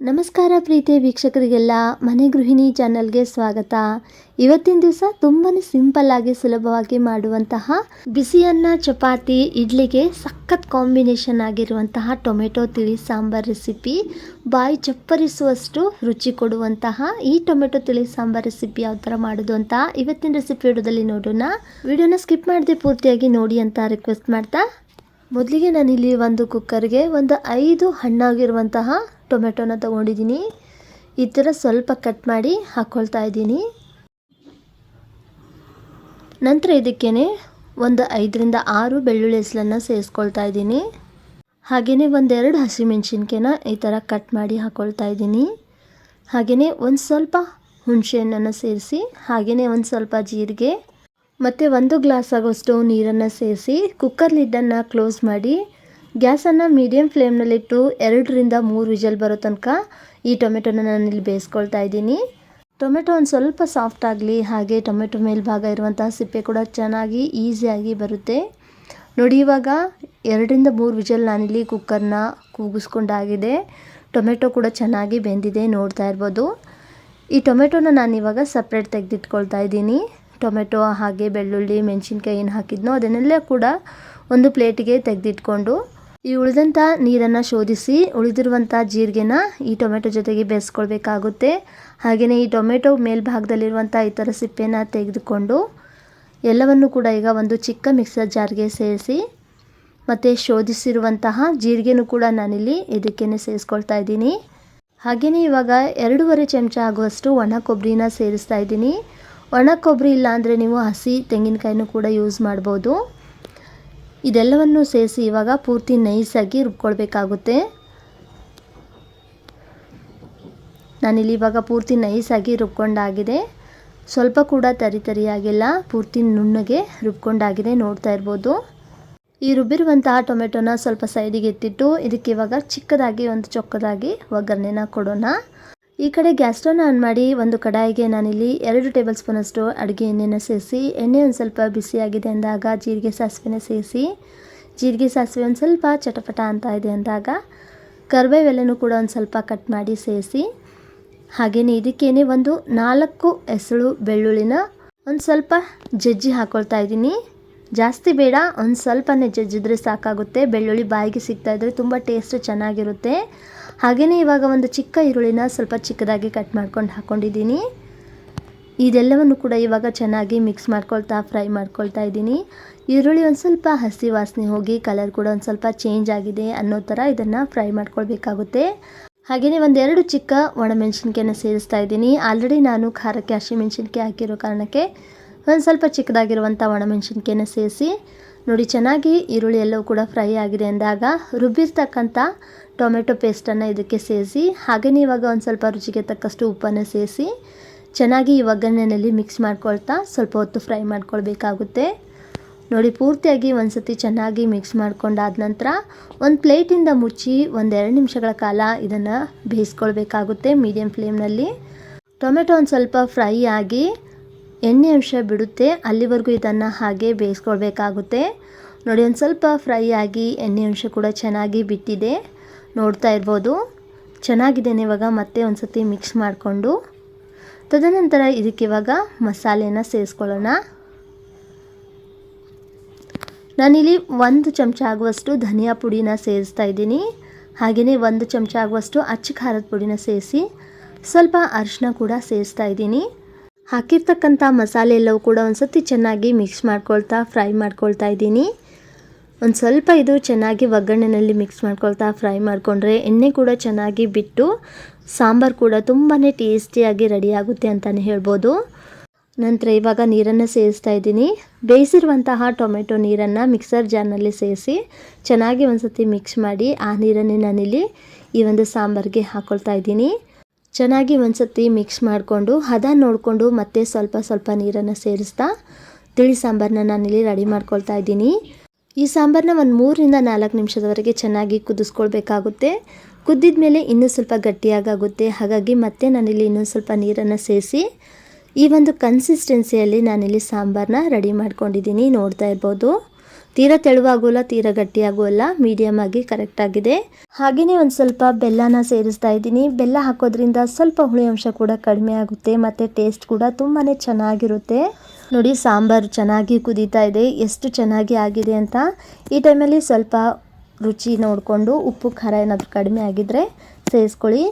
ನಮಸ್ಕಾರ ಪ್ರೀತಿಯ ವೀಕ್ಷಕರಿಗೆಲ್ಲ, ಮನೆ ಗೃಹಿಣಿ ಚಾನಲ್ಗೆ ಸ್ವಾಗತ. ಇವತ್ತಿನ ದಿವಸ ತುಂಬಾ ಆಗಿ ಸುಲಭವಾಗಿ ಮಾಡುವಂತಹ ಬಿಸಿಯನ್ನ, ಚಪಾತಿ, ಇಡ್ಲಿಗೆ ಸಖತ್ ಕಾಂಬಿನೇಷನ್ ಆಗಿರುವಂತಹ ಟೊಮೆಟೊ, ತಿಳಿ, ಸಾಂಬಾರ್ ರೆಸಿಪಿ. ಬಾಯಿ ಚಪ್ಪರಿಸುವಷ್ಟು ರುಚಿ ಕೊಡುವಂತಹ ಈ ಟೊಮೆಟೊ, ತಿಳಿ, ಸಾಂಬಾರ್ ರೆಸಿಪಿ ಯಾವ ಥರ ಮಾಡೋದು ಅಂತ ಇವತ್ತಿನ ರೆಸಿಪಿ ವಿಡಿಯೋದಲ್ಲಿ ನೋಡೋಣ. ವಿಡಿಯೋನ ಸ್ಕಿಪ್ ಮಾಡದೆ ಪೂರ್ತಿಯಾಗಿ ನೋಡಿ ಅಂತ ರಿಕ್ವೆಸ್ಟ್ ಮಾಡ್ತಾ. ಮೊದಲಿಗೆ ನಾನಿಲ್ಲಿ ಒಂದು ಕುಕ್ಕರ್ಗೆ ಒಂದು ಐದು ಹಣ್ಣಾಗಿರುವಂತಹ ಟೊಮೆಟೊನ ತಗೊಂಡಿದ್ದೀನಿ. ಈ ಥರ ಸ್ವಲ್ಪ ಕಟ್ ಮಾಡಿ ಹಾಕ್ಕೊಳ್ತಾ ಇದ್ದೀನಿ. ನಂತರ ಇದಕ್ಕೇ ಒಂದು ಐದರಿಂದ ಆರು ಬೆಳ್ಳುಳ್ಳಿ ಹೆಸಲನ್ನು ಸೇರಿಸ್ಕೊಳ್ತಾ ಇದ್ದೀನಿ. ಹಾಗೆಯೇ ಒಂದೆರಡು ಹಸಿಮೆಣ್ಸಿನ್ಕಾಯಿನ ಈ ಥರ ಕಟ್ ಮಾಡಿ ಹಾಕ್ಕೊಳ್ತಾ ಇದ್ದೀನಿ. ಹಾಗೆಯೇ ಒಂದು ಸ್ವಲ್ಪ ಹುಣಸೆಹಣ್ಣನ್ನು ಸೇರಿಸಿ ಹಾಗೆಯೇ ಒಂದು ಸ್ವಲ್ಪ ಜೀರಿಗೆ, ಮತ್ತು ಒಂದು ಗ್ಲಾಸ್ ಆಗೋಷ್ಟು ನೀರನ್ನು ಸೇರಿಸಿ, ಕುಕ್ಕರ್ ಲಿಡ್ಡನ್ನು ಕ್ಲೋಸ್ ಮಾಡಿ ಗ್ಯಾಸನ್ನು ಮೀಡಿಯಮ್ ಫ್ಲೇಮ್ನಲ್ಲಿಟ್ಟು ಎರಡರಿಂದ ಮೂರು ವಿಜಲ್ ಬರೋ ತನಕ ಈ ಟೊಮೆಟೊನ ನಾನು ಇಲ್ಲಿ ಬೇಯಿಸ್ಕೊಳ್ತಾ ಇದ್ದೀನಿ. ಟೊಮೆಟೊ ಒಂದು ಸ್ವಲ್ಪ ಸಾಫ್ಟ್ ಆಗಲಿ, ಹಾಗೆ ಟೊಮೆಟೊ ಮೇಲ್ಭಾಗ ಇರುವಂತಹ ಸಿಪ್ಪೆ ಕೂಡ ಚೆನ್ನಾಗಿ ಈಸಿಯಾಗಿ ಬರುತ್ತೆ. ನೋಡಿ, ಇವಾಗ ಎರಡರಿಂದ ಮೂರು ವಿಜಲ್ ನಾನಿಲ್ಲಿ ಕುಕ್ಕರ್ನ ಕೂಗಿಸ್ಕೊಂಡಾಗಿದೆ. ಟೊಮೆಟೊ ಕೂಡ ಚೆನ್ನಾಗಿ ಬೆಂದಿದೆ ನೋಡ್ತಾ ಇರ್ಬೋದು. ಈ ಟೊಮೆಟೊನ ನಾನಿವಾಗ ಸಪ್ರೇಟ್ ತೆಗೆದಿಟ್ಕೊಳ್ತಾ ಇದ್ದೀನಿ. ಟೊಮೆಟೊ, ಹಾಗೆ ಬೆಳ್ಳುಳ್ಳಿ, ಮೆಣಸಿನ್ಕಾಯಿ ಏನು ಹಾಕಿದ್ನೋ ಅದನ್ನೆಲ್ಲ ಕೂಡ ಒಂದು ಪ್ಲೇಟಿಗೆ ತೆಗೆದಿಟ್ಕೊಂಡು ಈ ಉಳಿದಂಥ ನೀರನ್ನು ಶೋಧಿಸಿ ಉಳಿದಿರುವಂಥ ಜೀರಿಗೆನ ಈ ಟೊಮೆಟೊ ಜೊತೆಗೆ ಬೇಯಿಸ್ಕೊಳ್ಬೇಕಾಗುತ್ತೆ. ಹಾಗೆಯೇ ಈ ಟೊಮೆಟೊ ಮೇಲ್ಭಾಗದಲ್ಲಿರುವಂಥ ಈ ಥರ ಸಿಪ್ಪೆನ ತೆಗೆದುಕೊಂಡು ಎಲ್ಲವನ್ನು ಕೂಡ ಈಗ ಒಂದು ಚಿಕ್ಕ ಮಿಕ್ಸರ್ ಜಾರ್ಗೆ ಸೇರಿಸಿ ಮತ್ತು ಶೋಧಿಸಿರುವಂತಹ ಜೀರಿಗೆನೂ ಕೂಡ ನಾನಿಲ್ಲಿ ಇದಕ್ಕೇ ಸೇರಿಸ್ಕೊಳ್ತಾ ಇದ್ದೀನಿ. ಹಾಗೆಯೇ ಇವಾಗ ಎರಡೂವರೆ ಚಮಚ ಆಗುವಷ್ಟು ಒಣ ಕೊಬ್ಬರಿನ ಸೇರಿಸ್ತಾ ಇದ್ದೀನಿ. ಒಣ ಕೊಬ್ಬರಿ ಇಲ್ಲ ಅಂದರೆ ನೀವು ಹಸಿ ತೆಂಗಿನಕಾಯಿನೂ ಕೂಡ ಯೂಸ್ ಮಾಡ್ಬೋದು. ಇದೆಲ್ಲವನ್ನು ಸೇರಿಸಿ ಇವಾಗ ಪೂರ್ತಿ ನೈಸಾಗಿ ರುಬ್ಕೊಳ್ಬೇಕಾಗುತ್ತೆ. ನಾನಿಲ್ಲಿ ಇವಾಗ ಪೂರ್ತಿ ನೈಸಾಗಿ ರುಬ್ಕೊಂಡಾಗಿದೆ. ಸ್ವಲ್ಪ ಕೂಡ ತರಿ ತರಿಯಾಗಿಲ್ಲ, ಪೂರ್ತಿ ನುಣ್ಣಗೆ ರುಬ್ಕೊಂಡಾಗಿದೆ ನೋಡ್ತಾ ಇರ್ಬೋದು. ಈ ರುಬ್ಬಿರುವಂತಹ ಟೊಮೆಟೊನ ಸ್ವಲ್ಪ ಸೈಡಿಗೆ ಎತ್ತಿಟ್ಟು, ಇದಕ್ಕೆ ಇವಾಗ ಚಿಕ್ಕದಾಗಿ, ಒಂದು ಚೊಕ್ಕದಾಗಿ ಒಗ್ಗರಣೆನ ಕೊಡೋಣ. ಈ ಕಡೆ ಗ್ಯಾಸ್ ಆನ್ ಮಾಡಿ ಒಂದು ಕಡಾಯಿಗೆ ನಾನಿಲ್ಲಿ ಎರಡು ಟೇಬಲ್ ಸ್ಪೂನಷ್ಟು ಅಡುಗೆ ಎಣ್ಣೆನ ಸೇರಿಸಿ, ಎಣ್ಣೆ ಒಂದು ಸ್ವಲ್ಪ ಬಿಸಿಯಾಗಿದೆ ಅಂದಾಗ ಜೀರಿಗೆ, ಸಾಸಿವೆನ ಸೇರಿಸಿ, ಜೀರಿಗೆ, ಸಾಸಿವೆ ಒಂದು ಸ್ವಲ್ಪ ಚಟಪಟ ಅಂತ ಇದೆ ಅಂದಾಗ ಕರ್ಬೇವೆಲೆನೂ ಕೂಡ ಒಂದು ಸ್ವಲ್ಪ ಕಟ್ ಮಾಡಿ ಸೇರಿಸಿ ಹಾಗೆಯೇ ಇದಕ್ಕೇನೆ ಒಂದು ನಾಲ್ಕು ಹೆಸಳು ಬೆಳ್ಳುಳ್ಳಿನ ಒಂದು ಸ್ವಲ್ಪ ಜಜ್ಜಿ ಹಾಕ್ಕೊಳ್ತಾ ಇದ್ದೀನಿ. ಜಾಸ್ತಿ ಬೇಡ, ಒಂದು ಸ್ವಲ್ಪನೇ ಜಜ್ಜಿದ್ರೆ ಸಾಕಾಗುತ್ತೆ. ಬೆಳ್ಳುಳ್ಳಿ ಬಾಯಿಗೆ ಸಿಗ್ತಾಯಿದ್ರೆ ತುಂಬ ಟೇಸ್ಟ್ ಚೆನ್ನಾಗಿರುತ್ತೆ. ಹಾಗೆಯೇ ಇವಾಗ ಒಂದು ಚಿಕ್ಕ ಈರುಳ್ಳಿನ ಸ್ವಲ್ಪ ಚಿಕ್ಕದಾಗಿ ಕಟ್ ಮಾಡ್ಕೊಂಡು ಹಾಕ್ಕೊಂಡಿದ್ದೀನಿ ಇದೆಲ್ಲವನ್ನು ಕೂಡ ಇವಾಗ ಚೆನ್ನಾಗಿ ಮಿಕ್ಸ್ ಮಾಡ್ಕೊಳ್ತಾ ಫ್ರೈ ಮಾಡ್ಕೊಳ್ತಾ ಇದ್ದೀನಿ. ಈರುಳ್ಳಿ ಒಂದು ಸ್ವಲ್ಪ ಹಸಿ ವಾಸನೆ ಹೋಗಿ ಕಲರ್ ಕೂಡ ಒಂದು ಸ್ವಲ್ಪ ಚೇಂಜ್ ಆಗಿದೆ ಅನ್ನೋ ಥರ ಇದನ್ನು ಫ್ರೈ ಮಾಡ್ಕೊಳ್ಬೇಕಾಗುತ್ತೆ. ಹಾಗೆಯೇ ಒಂದೆರಡು ಚಿಕ್ಕ ಒಣಮೆಣಸಿನ್ಕಾಯನ್ನು ಸೇರಿಸ್ತಾ ಇದ್ದೀನಿ. ಆಲ್ರೆಡಿ ನಾನು ಖಾರಕ್ಕೆ ಹಸಿಮೆಣಸಿನ್ಕಾಯಿ ಹಾಕಿರೋ ಕಾರಣಕ್ಕೆ ಒಂದು ಸ್ವಲ್ಪ ಚಿಕ್ಕದಾಗಿರುವಂಥ ಒಣಮೆಣಸಿನ್ಕಾಯನ್ನು ಸೇರಿಸಿ ನೋಡಿ ಚೆನ್ನಾಗಿ ಈರುಳ್ಳಿ ಎಲ್ಲವೂ ಕೂಡ ಫ್ರೈ ಆಗಿದೆ ಅಂದಾಗ ರುಬ್ಬಿರ್ತಕ್ಕಂಥ ಟೊಮೆಟೊ ಪೇಸ್ಟನ್ನು ಇದಕ್ಕೆ ಸೇರಿಸಿ ಹಾಗೆಯೇ ಇವಾಗ ಒಂದು ಸ್ವಲ್ಪ ರುಚಿಗೆ ತಕ್ಕಷ್ಟು ಉಪ್ಪನ್ನು ಸೇರಿಸಿ, ಚೆನ್ನಾಗಿ ಈ ಒಗ್ಗರಣೆಯಲ್ಲಿ ಮಿಕ್ಸ್ ಮಾಡ್ಕೊಳ್ತಾ ಸ್ವಲ್ಪ ಹೊತ್ತು ಫ್ರೈ ಮಾಡ್ಕೊಳ್ಬೇಕಾಗುತ್ತೆ. ನೋಡಿ, ಪೂರ್ತಿಯಾಗಿ ಒಂದು ಸತಿ ಚೆನ್ನಾಗಿ ಮಿಕ್ಸ್ ಮಾಡ್ಕೊಂಡಾದ ನಂತರ ಒಂದು ಪ್ಲೇಟಿಂದ ಮುಚ್ಚಿ ಒಂದೆರಡು ನಿಮಿಷಗಳ ಕಾಲ ಇದನ್ನು ಬೇಯಿಸ್ಕೊಳ್ಬೇಕಾಗುತ್ತೆ ಮೀಡಿಯಮ್ ಫ್ಲೇಮ್ನಲ್ಲಿ ಟೊಮೆಟೊ ಒಂದು ಸ್ವಲ್ಪ ಫ್ರೈ ಆಗಿ ಎಣ್ಣೆ ಅಂಶ ಬಿಡುತ್ತೆ, ಅಲ್ಲಿವರೆಗೂ ಇದನ್ನು ಹಾಗೆ ಬೇಯಿಸ್ಕೊಳ್ಬೇಕಾಗುತ್ತೆ. ನೋಡಿ, ಒಂದು ಸ್ವಲ್ಪ ಫ್ರೈ ಆಗಿ ಎಣ್ಣೆ ಅಂಶ ಕೂಡ ಚೆನ್ನಾಗಿ ಬಿಟ್ಟಿದೆ. ನೋಡ್ತಾ ಇರ್ಬೋದು. ಚೆನ್ನಾಗಿದ್ದೇನೆ ಇವಾಗ, ಮತ್ತೆ ಒಂದು ಸತಿ ಮಿಕ್ಸ್ ಮಾಡಿಕೊಂಡು. ತದನಂತರ ಇದಕ್ಕೆ ಇವಾಗ ಮಸಾಲೆನ ಸೇರಿಸ್ಕೊಳ್ಳೋಣ. ನಾನಿಲ್ಲಿ ಒಂದು ಚಮಚ ಆಗುವಷ್ಟು ಧನಿಯಾ ಪುಡಿನ ಸೇರಿಸ್ತಾ ಇದ್ದೀನಿ. ಹಾಗೆಯೇ ಒಂದು ಚಮಚ ಆಗುವಷ್ಟು ಅಚ್ಚ ಖಾರದ ಪುಡಿನ ಸೇರಿಸಿ ಸ್ವಲ್ಪ ಅರಿಶಿನ ಕೂಡ ಸೇರಿಸ್ತಾ ಇದ್ದೀನಿ. ಹಾಕಿರ್ತಕ್ಕಂಥ ಮಸಾಲೆ ಎಲ್ಲವೂ ಕೂಡ ಒಂದು ಸತಿ ಚೆನ್ನಾಗಿ ಮಿಕ್ಸ್ ಮಾಡ್ಕೊಳ್ತಾ ಫ್ರೈ ಮಾಡ್ಕೊಳ್ತಾ ಇದ್ದೀನಿ. ಒಂದು ಸ್ವಲ್ಪ ಇದು ಚೆನ್ನಾಗಿ ಒಗ್ಗರಣೆಯಲ್ಲಿ ಮಿಕ್ಸ್ ಮಾಡ್ಕೊಳ್ತಾ ಫ್ರೈ ಮಾಡಿಕೊಂಡ್ರೆ ಎಣ್ಣೆ ಕೂಡ ಚೆನ್ನಾಗಿ ಬಿಟ್ಟು ಸಾಂಬಾರು ಕೂಡ ತುಂಬಾ ಟೇಸ್ಟಿಯಾಗಿ ರೆಡಿ ಆಗುತ್ತೆ ಅಂತಲೇ ಹೇಳ್ಬೋದು. ನಂತರ ಇವಾಗ ನೀರನ್ನು ಸೇರಿಸ್ತಾ ಇದ್ದೀನಿ. ಬೇಯಿಸಿರುವಂತಹ ಟೊಮೆಟೊ ನೀರನ್ನು ಮಿಕ್ಸರ್ ಜಾರ್ನಲ್ಲಿ ಸೇರಿಸಿ ಚೆನ್ನಾಗಿ ಒಂದು ಸತಿ ಮಿಕ್ಸ್ ಮಾಡಿ ಆ ನೀರನ್ನೇ ನಾನಿಲ್ಲಿ ಈ ಒಂದು ಸಾಂಬಾರಿಗೆ ಹಾಕ್ಕೊಳ್ತಾ ಇದ್ದೀನಿ. ಚೆನ್ನಾಗಿ ಒಂದು ಸತಿ ಮಿಕ್ಸ್ ಮಾಡಿಕೊಂಡು ಹದ ನೋಡಿಕೊಂಡು ಮತ್ತೆ ಸ್ವಲ್ಪ ಸ್ವಲ್ಪ ನೀರನ್ನು ಸೇರಿಸ್ತಾ ತಿಳಿ ಸಾಂಬಾರನ್ನ ನಾನಿಲ್ಲಿ ರೆಡಿ ಮಾಡ್ಕೊಳ್ತಾ ಇದ್ದೀನಿ. ಈ ಸಾಂಬಾರನ್ನ ಒಂದು ಮೂರರಿಂದ ನಾಲ್ಕು ನಿಮಿಷದವರೆಗೆ ಚೆನ್ನಾಗಿ ಕುದಿಸ್ಕೊಳ್ಬೇಕಾಗುತ್ತೆ. ಕುದ್ದಿದ ಮೇಲೆ ಇನ್ನೂ ಸ್ವಲ್ಪ ಗಟ್ಟಿಯಾಗುತ್ತೆ ಹಾಗಾಗಿ ಮತ್ತೆ ನಾನಿಲ್ಲಿ ಇನ್ನೊಂದು ಸ್ವಲ್ಪ ನೀರನ್ನು ಸೇರಿಸಿ ಈ ಒಂದು ಕನ್ಸಿಸ್ಟೆನ್ಸಿಯಲ್ಲಿ ನಾನಿಲ್ಲಿ ಸಾಂಬಾರನ್ನ ರೆಡಿ ಮಾಡ್ಕೊಂಡಿದ್ದೀನಿ. ನೋಡ್ತಾ ಇರ್ಬೋದು. ತೀರಾ ತೆಳುವಾಗೋಲ್ಲ ತೀರಾ ಗಟ್ಟಿಯಾಗೋಲ್ಲ ಮೀಡಿಯಮ್ ಆಗಿ ಕರೆಕ್ಟ್ ಆಗಿದೆ. ಹಾಗೆಯೇ ಒಂದು ಸ್ವಲ್ಪ ಬೆಲ್ಲನ ಸೇರಿಸ್ತಾ ಇದ್ದೀನಿ. ಬೆಲ್ಲ ಹಾಕೋದ್ರಿಂದ ಸ್ವಲ್ಪ ಹುಳಿ ಅಂಶ ಕೂಡ ಕಡಿಮೆ ಆಗುತ್ತೆ, ಮತ್ತು ಟೇಸ್ಟ್ ಕೂಡ ತುಂಬಾ ಚೆನ್ನಾಗಿರುತ್ತೆ. ನೋಡಿ, ಸಾಂಬಾರು ಚೆನ್ನಾಗಿ ಕುದೀತಾ ಇದೆ. ಎಷ್ಟು ಚೆನ್ನಾಗಿ ಆಗಿದೆ ಅಂತ ಈ ಟೈಮಲ್ಲಿ ಸ್ವಲ್ಪ ರುಚಿ ನೋಡಿಕೊಂಡು ಉಪ್ಪು, ಖಾರ ಏನಾದರೂ ಕಡಿಮೆ ಆಗಿದ್ದರೆ ಸೇರಿಸ್ಕೊಳ್ಳಿ.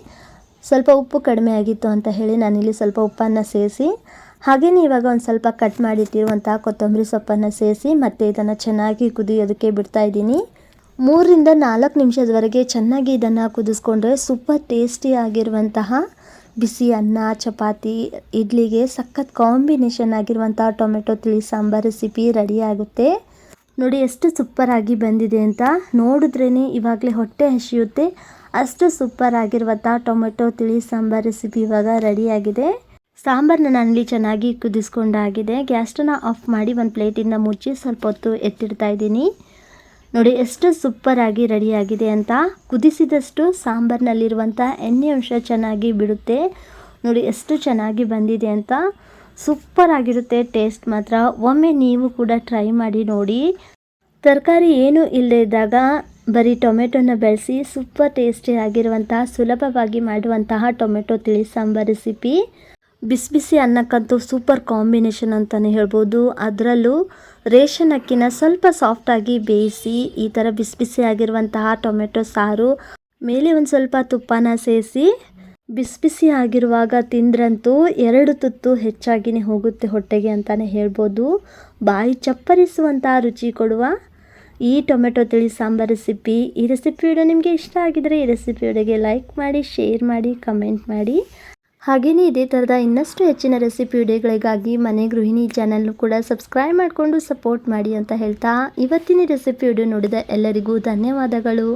ಸ್ವಲ್ಪ ಉಪ್ಪು ಕಡಿಮೆ ಆಗಿತ್ತು ಅಂತ ಹೇಳಿ ನಾನಿಲ್ಲಿ ಸ್ವಲ್ಪ ಉಪ್ಪನ್ನು ಸೇರಿಸಿ ಹಾಗೆಯೇ ಇವಾಗ ಒಂದು ಸ್ವಲ್ಪ ಕಟ್ ಮಾಡಿಟ್ಟಿರುವಂಥ ಕೊತ್ತಂಬರಿ ಸೊಪ್ಪನ್ನು ಸೇರಿಸಿ ಮತ್ತು ಇದನ್ನು ಚೆನ್ನಾಗಿ ಕುದಿಯೋದಕ್ಕೆ ಬಿಡ್ತಾ ಇದ್ದೀನಿ. ಮೂರರಿಂದ ನಾಲ್ಕು ನಿಮಿಷದವರೆಗೆ ಚೆನ್ನಾಗಿ ಇದನ್ನು ಕುದಿಸ್ಕೊಂಡ್ರೆ ಸೂಪರ್ ಟೇಸ್ಟಿ ಆಗಿರುವಂತಹ ಬಿಸಿ ಅನ್ನ, ಚಪಾತಿ, ಇಡ್ಲಿಗೆ ಸಖತ್ ಕಾಂಬಿನೇಷನ್ ಆಗಿರುವಂಥ ಟೊಮೆಟೊ, ತಿಳಿ ಸಾಂಬಾರ್ ರೆಸಿಪಿ ರೆಡಿ ಆಗುತ್ತೆ. ನೋಡಿ ಎಷ್ಟು ಸೂಪರ್ ಆಗಿ ಬಂದಿದೆ ಅಂತ. ನೋಡಿದ್ರೇ ಇವಾಗಲೇ ಹೊಟ್ಟೆ ಹಸಿಯುತ್ತೆ. ಅಷ್ಟು ಸೂಪರ್ ಆಗಿರುವಂಥ ಟೊಮೆಟೊ, ತಿಳಿ ಸಾಂಬಾರ್ ರೆಸಿಪಿ ಇವಾಗ ರೆಡಿಯಾಗಿದೆ ಸಾಂಬಾರನ್ನ ನಾನಿಲ್ಲಿ ಚೆನ್ನಾಗಿ ಕುದಿಸ್ಕೊಂಡಾಗಿದೆ. ಗ್ಯಾಸ್ಟನ್ನು ಆಫ್ ಮಾಡಿ ಒಂದು ಪ್ಲೇಟಿಂದ ಮುಚ್ಚಿ ಸ್ವಲ್ಪ ಹೊತ್ತು ಎತ್ತಿಡ್ತಾ ಇದ್ದೀನಿ. ನೋಡಿ, ಎಷ್ಟು ಸೂಪರ್ ಆಗಿ ರೆಡಿಯಾಗಿದೆ ಅಂತ. ಕುದಿಸಿದಷ್ಟು ಸಾಂಬಾರ್ನಲ್ಲಿರುವಂಥ ಎಣ್ಣೆ ಅಂಶ ಚೆನ್ನಾಗಿ ಬಿಡುತ್ತೆ. ನೋಡಿ, ಎಷ್ಟು ಚೆನ್ನಾಗಿ ಬಂದಿದೆ ಅಂತ. ಸೂಪರ್ ಆಗಿರುತ್ತೆ ಟೇಸ್ಟ್ ಮಾತ್ರ. ಒಮ್ಮೆ ನೀವು ಕೂಡ ಟ್ರೈ ಮಾಡಿ ನೋಡಿ. ತರಕಾರಿ ಏನೂ ಇಲ್ಲದೇ ಇದ್ದಾಗ ಬರೀ ಟೊಮೆಟೊನ ಬೆಳೆಸಿ ಸೂಪರ್ ಟೇಸ್ಟಿ ಆಗಿರುವಂತಹ, ಸುಲಭವಾಗಿ ಮಾಡುವಂತಹ ಟೊಮೆಟೊ, ತಿಳಿ ಸಾಂಬಾರ್ ರೆಸಿಪಿ. ಬಿಸಿ ಬಿಸಿ ಅನ್ನಕ್ಕಂತೂ ಸೂಪರ್ ಕಾಂಬಿನೇಷನ್ ಅಂತಲೇ ಹೇಳ್ಬೋದು. ಅದರಲ್ಲೂ ರೇಷನ್ ಅಕ್ಕಿನ ಸ್ವಲ್ಪ ಸಾಫ್ಟಾಗಿ ಬೇಯಿಸಿ ಈ ಥರ ಬಿಸಿ ಬಿಸಿ ಆಗಿರುವಂತಹ ಟೊಮೆಟೊ ಸಾರು, ಮೇಲೆ ಒಂದು ಸ್ವಲ್ಪ ತುಪ್ಪನ ಸೇರಿಸಿ ಬಿಸಿ ಬಿಸಿ ಆಗಿರುವಾಗ ತಿಂದ್ರಂತೂ ಎರಡು ತುತ್ತು ಹೆಚ್ಚಾಗಿನೇ ಹೋಗುತ್ತೆ ಹೊಟ್ಟೆಗೆ ಅಂತಲೇ ಹೇಳ್ಬೋದು. ಬಾಯಿ ಚಪ್ಪರಿಸುವಂತಹ ರುಚಿ ಕೊಡುವ ಈ ಟೊಮೆಟೊ ತಿಳಿ ಸಾಂಬಾರ್ ರೆಸಿಪಿ ಈ ರೆಸಿಪಿ ವಿಡಿಯೋ ನಿಮಗೆ ಇಷ್ಟ ಆಗಿದರೆ ಈ ರೆಸಿಪಿ ವಿಡಿಯೋಗೆ ಲೈಕ್ ಮಾಡಿ ಶೇರ್ ಮಾಡಿ ಕಮೆಂಟ್ ಮಾಡಿ. ಹಾಗೆಯೇ ಇದೇ ಥರದ ಇನ್ನಷ್ಟು ಹೆಚ್ಚಿನ ರೆಸಿಪಿ ವಿಡಿಯೋಗಳಿಗಾಗಿ ಮನೆ ಗೃಹಿಣಿ ಚಾನಲ್ನು ಕೂಡ ಸಬ್ಸ್ಕ್ರೈಬ್ ಮಾಡಿಕೊಂಡು ಸಪೋರ್ಟ್ ಮಾಡಿ ಅಂತ ಹೇಳ್ತಾ ಇವತ್ತಿನ ರೆಸಿಪಿ ವಿಡಿಯೋ ನೋಡಿದ ಎಲ್ಲರಿಗೂ ಧನ್ಯವಾದಗಳು.